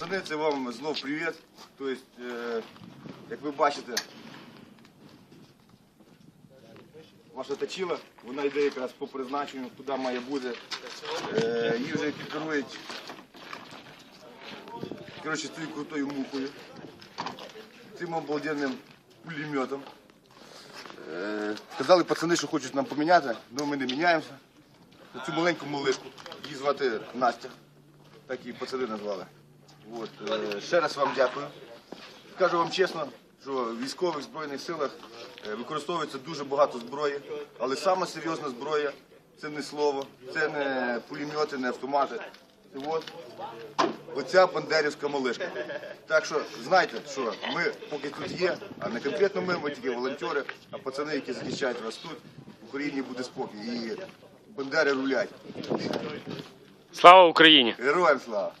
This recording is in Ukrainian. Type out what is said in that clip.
Пацани, вам знов привіт. Тобто, як ви бачите, ваша точила, вона йде якраз по призначенню, куди має бути. Е, її вже керують коротше, цією крутою мухою, цим обалденним пулеметом. Е, казали пацани, що хочуть нам поміняти, але ми не міняємося. Цю маленьку малишку, її звати Настя, так її пацани назвали. Е, ще раз вам дякую. Скажу вам чесно, що в військових збройних силах е, використовується дуже багато зброї, але сама серйозна зброя це не слово, це не пулемети, не автомати. Це от оця бандерівська малишка. Так що знайте, що ми поки тут є, а не конкретно ми, ми тільки волонтери, а пацани, які захищають вас тут, в Україні буде спокій. І бандери рулять. Слава Україні! Героям слава!